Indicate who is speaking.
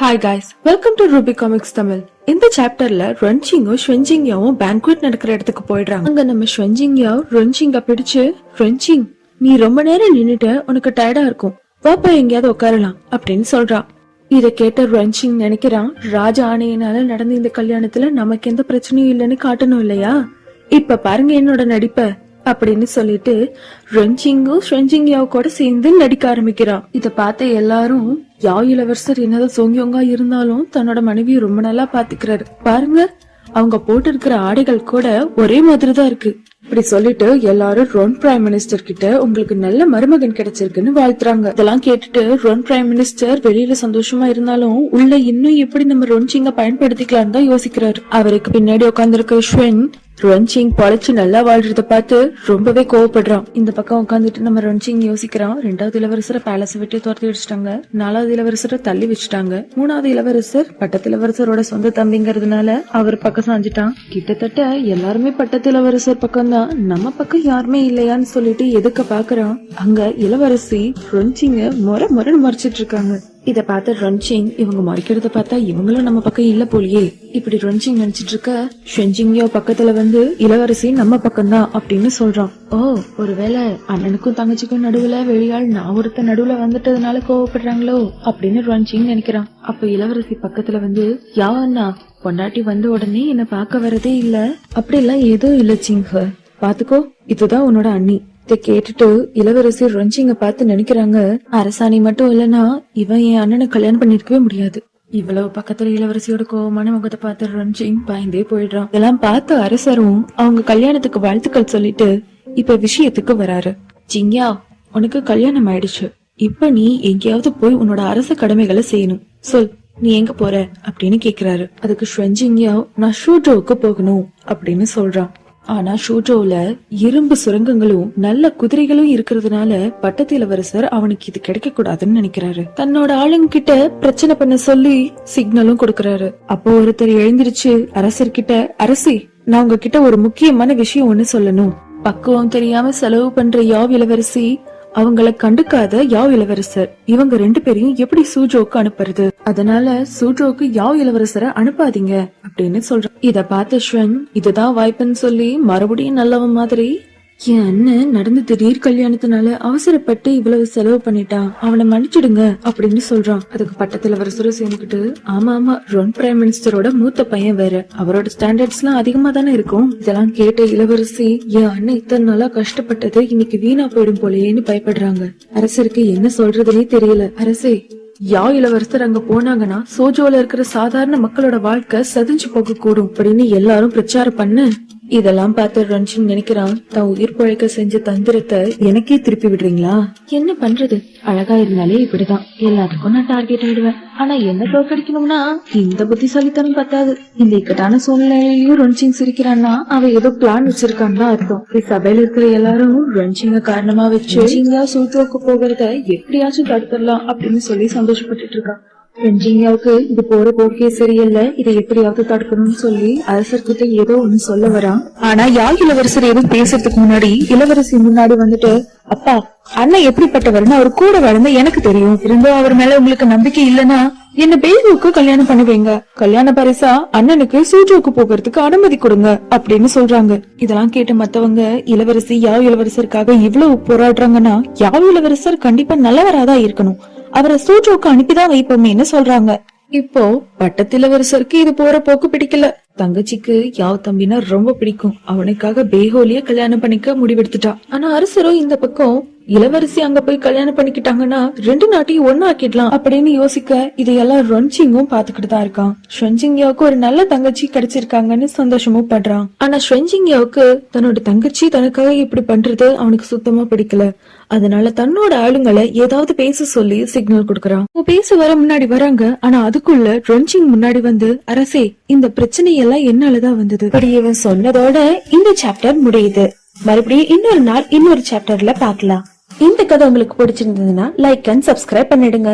Speaker 1: Hi guys welcome to Ruby Comics Tamil இந்த சாப்டர்ல ரன்சிங்கும் ஷ்வெஞ்சிங்யாவும் banquet நடக்கிற இடத்துக்கு போயிடுறாங்க. அங்க நம்ம ஷ்வெஞ்சிங்யா ரன்சிங்க பிடிச்சு ரன்சிங் நீ ரொம்ப நேரம் நின்னுட்டு உனக்கு டயர்டா இருக்கும். வாப்பா எங்கேயாவது உட்காரலாம் அப்படின்னு சொல்றான் இத கேட்ட ரன்சிங் நினைக்கிறான் ராஜா ஆணையினால நடந்த இந்த கல்யாணத்துல நமக்கு எந்த பிரச்சனையும் இல்லைன்னு காட்டணும் இல்லையா? இப்ப பாருங்க என்னோட நடிப்ப அப்படின்னு சொல்லிட்டு ரன்சிங்கும் ஷ்வெஞ்சிங்யாவ கூட சேர்ந்து நடிக்க ஆரம்பிக்கிறான் இத பார்த்த எல்லாரும் யாவ் இளவரசர் என்னதான் சோங்கியோங்கா இருந்தாலும் தன்னோட மனைவியை ரொம்ப நல்லா பாத்துக்கிறாரு. பாருங்க அவங்க போட்டு இருக்கிற ஆடைகள் கூட ஒரே மாதிரி தான் இருக்கு. இப்படி சொல்லிட்டு எல்லாரும் ரொன் பிரைம் மினிஸ்டர் கிட்ட உங்களுக்கு நல்ல மருமகன் கிடைச்சிருக்குன்னு வாழ்த்துறாங்க. இதெல்லாம் கேட்டுட்டு ரொன் பிரைம் மினிஸ்டர் வெளியில சந்தோஷமா இருந்தாலும் உள்ள இன்னும் எப்படி நம்ம ரொன்சிங்க பயன்படுத்திக்கலாம்னு தான் யோசிக்கிறாரு. அவருக்கு பின்னாடி உட்காந்துருக்க ஷ்வென் ரன்சிங் பழச்சு நல்லா வாழ்றத பார்த்து ரொம்பவே கோவப்படுறான். இந்த பக்கம் உட்காந்துட்டு நம்ம ரன்சிங் யோசிக்கிறான். ரெண்டாவது இளவரசரை பேலஸ் விட்டு துரத்தி வச்சுட்டாங்க நாலாவது இளவரசரை தள்ளி வச்சுட்டாங்க. மூணாவது இளவரசர் பட்டத்து இளவரசரோட சொந்த தம்பிங்கிறதுனால அவர் பக்கம் சாஞ்சிட்டான். கிட்டத்தட்ட எல்லாருமே பட்டத்து இளவரசர் பக்கம் தான் நம்ம பக்கம் யாருமே இல்லையான்னு சொல்லிட்டு எதுக்க பாக்குறான்? அங்க இளவரசி ரன்சிங்க முறை முறைன்னு மறைச்சிட்டு இருக்காங்க. இத பார்த்த ரன்சிங் இவங்க மறைக்கிறத பார்த்தா இவங்களும் நம்ம பக்கம் இல்ல போலியே. இப்படி ரன்சிங் நினைச்சிட்டு இருக்க ஷெஞ்சிங்கியோ பக்கத்துல வந்து இளவரசி நம்ம பக்கம் தான் அப்படின்னு சொல்றான். ஓ ஒருவேளை அண்ணனுக்கும் தங்கச்சிக்கும் நடுவுல வெளியாள் நான் ஒருத்த நடுவுல வந்துட்டதுனால கோவப்படுறாங்களோ அப்படின்னு ரன்சிங் நினைக்கிறான். அப்ப இளவரசி பக்கத்துல வந்து யா அண்ணா பொண்டாட்டி வந்த உடனே என்ன பார்க்க வரதே இல்ல. அப்படி எல்லாம் எதுவும் இல்ல சிங்க. பாத்துக்கோ இதுதான் உன்னோட அண்ணி. இதை கேட்டுட்டு இளவரசி ரஞ்சிங்க பார்த்து நினைக்கிறாங்க. அரசாணி மட்டும் இல்லனா இவன் என் அண்ணனை கல்யாணம் பண்ணிருக்கவே முடியாது. இவ்வளவு பக்கத்துல இளவரசியோட கோவமான முகத்தை பார்த்து ரஞ்சிங் பயந்தே போயிடுறான். இதெல்லாம் பார்த்த அரசரும் அவங்க கல்யாணத்துக்கு வாழ்த்துக்கள் சொல்லிட்டு இப்ப விஷயத்துக்கு வராரு. ஜிங்யா உனக்கு கல்யாணம் ஆயிடுச்சு. இப்ப நீ எங்கேயாவது போய் உன்னோட அரச கடமைகளை செய்யணும். சொல் நீ எங்க போற? அப்படின்னு கேக்குறாரு. அதுக்கு ஷுவஞ்சிங்யா நான் ஷூட்ரோவுக்கு போகணும் அப்படின்னு சொல்றான். ஆனா ஷூஜோல இரும்பு சுரங்கங்களும் நல்ல குதிரைகளும் இருக்கிறதுனால பட்டத்து இளவரசர் அவனுக்கு இது கிடைக்க கூடாதுன்னு நினைக்கிறாரு. தன்னோட ஆளுங்க கிட்ட பிரச்சனை பண்ண சொல்லி சிக்னலும் கொடுக்கறாரு. அப்போ ஒருத்தர் எழுந்திருச்சு அரசர்கிட்ட அரசி நான் உங்ககிட்ட ஒரு முக்கியமான விஷயம் ஒண்ணு சொல்லணும். பக்குவம் தெரியாம செலவு பண்ற யாவ் இளவரசி அவங்கள கண்டுக்காத யாவ் இளவரசர்? இவங்க ரெண்டு பேரையும் எப்படி சூஜோக்கு அனுப்புறது? அதனால சூஜோக்கு யாவ் இளவரசரை அனுப்பாதீங்க அப்படின்னு சொல்றான் இத பார்த்த ஸ்வன் இதுதான் வாய்ப்புன்னு சொல்லி மறுபடியும் நல்லவன் மாதிரி என் அண்ணன் நடந்த திடீர் கல்யாணத்தினால அவசரப்பட்டு இவ்வளவு செலவு பண்ணிட்டான் அவனை மன்னிச்சிடுங்க அப்படின்னு சொல்றான். அதுக்கு பட்டத்துல வர சுரசேனுக்கிட்டு ஆமா ஆமா ரொன் பிரைம் மினிஸ்டரோட மூத்த பையன் வேற. அவரோட ஸ்டாண்டர்ட்ஸ் எல்லாம் அதிகமா தானே இருக்கும். இதெல்லாம் கேட்ட இளவரசி என் அண்ணன் இத்தனை நாளா கஷ்டப்பட்டது இன்னைக்கு வீணா போயிடும் போலயேன்னு பயப்படுறாங்க. அரசருக்கு என்ன சொல்றதுன்னே தெரியல. அரசே யா இளவரசர் அங்க போனாங்கன்னா சோஜோல இருக்கிற சாதாரண மக்களோட வாழ்க்கை சதிஞ்சு போக கூடும் அப்படின்னு எல்லாரும் பிரச்சாரம் பண்ண. இதெல்லாம் பார்த்து ரன்ஷன் நினைக்கிறான். தான் உயிர் பழைக்க செஞ்ச தந்திரத்தை எனக்கே திருப்பி விடுறீங்களா? என்ன பண்றது? அழகா இருந்தாலே இப்படிதான். எல்லாத்துக்கும் நான் டார்கெட் ஆயிடுவேன். ஆனா என்ன தோற்கடிக்கணும்னா இந்த புத்திசாலித்தனம் பத்தாது. இந்த இக்கட்டான சூழ்நிலையிலயும் ரன்சிங் சிரிக்கிறான்னா அவ ஏதோ பிளான் வச்சிருக்கான்னு தான் அர்த்தம். சபையில இருக்கிற எல்லாரும் ரன்சிங்க காரணமா வச்சு சூத்தோக்கு போகிறத எப்படியாச்சும் தடுத்துடலாம் அப்படின்னு சொல்லி சந்தோஷப்பட்டுட்டு இருக்கான் ரஞ்சினியாவுக்கு இது போற போக்கே சரியல்ல. இதை எப்படியாவது தடுக்கணும்னு சொல்லி அரசர்கிட்ட ஏதோ ஒண்ணு சொல்ல வரான். ஆனா யாழ் இளவரசர் எதுவும் பேசுறதுக்கு முன்னாடி இளவரசி முன்னாடி வந்துட்டு அப்பா அண்ணன் எப்படிப்பட்டவர்னு அவர் கூட வளர்ந்த எனக்கு தெரியும். இருந்தும் அவர் மேல உங்களுக்கு நம்பிக்கை இல்லன்னா என்ன பேபுக்கு கல்யாணம் பண்ணுவீங்க? கல்யாண பரிசா அண்ணனுக்கு சூஜோக்கு போகிறதுக்கு அனுமதி கொடுங்க அப்படின்னு சொல்றாங்க. இதெல்லாம் கேட்ட மத்தவங்க இளவரசி யாவ் இளவரசருக்காக இவ்வளவு போராடுறாங்கன்னா யாவ் இளவரசர் கண்டிப்பா நல்லவராதான் இருக்கணும். அவரை சூஜோக்கு அனுப்பிதான் வைப்போமேன்னு சொல்றாங்க? இப்போ பட்டத்திலவரசருக்கு இது போற போக்கு பிடிக்கல. தங்கச்சிக்கு யாவ் தம்பினா ரொம்ப பிடிக்கும். அவனுக்காக பேஹோலிய கல்யாணம் பண்ணிக்க முடிவெடுத்துட்டா. ஆனா அரசரும் இந்த பக்கம் இளவரசி அங்க போய் கல்யாணம் பண்ணிக்கிட்டாங்கன்னா ரெண்டு நாட்டையும் ஒண்ணு ஆக்கிடலாம் அப்படின்னு யோசிக்க இதையெல்லாம் ரொன்சிங்கும் பாத்துக்கிட்டு தான் இருக்கான். ஷென்ஜிங்யாவுக்கு ஒரு நல்ல தங்கச்சி கிடைச்சிருக்காங்கன்னு சந்தோஷமும் படுறான். ஆனா ஷென்ஜிங்யாவுக்கு தன்னோட தங்கச்சி தனக்காக இப்படி பண்றது அவனுக்கு சுத்தமா பிடிக்கல. அதனால தன்னோட ஆளுங்களை ஏதாவது பேச சொல்லி சிக்னல் கொடுக்கறான். பேச வர முன்னாடி வராங்க. ஆனா அதுக்குள்ள ரொன்சிங் முன்னாடி வந்து அரசே இந்த பிரச்சனை எல்லாம் என்னாலதான் வந்தது. அப்படி இவன் சொன்னதோட இந்த சாப்டர் முடியுது. மறுபடியும் இன்னொரு நாள் இன்னொரு சாப்டர்ல பாக்கலாம் இந்த கதை உங்களுக்கு பிடிச்சிருந்ததுன்னா லைக் அண்ட் சப்ஸ்கிரைப் பண்ணிடுங்க.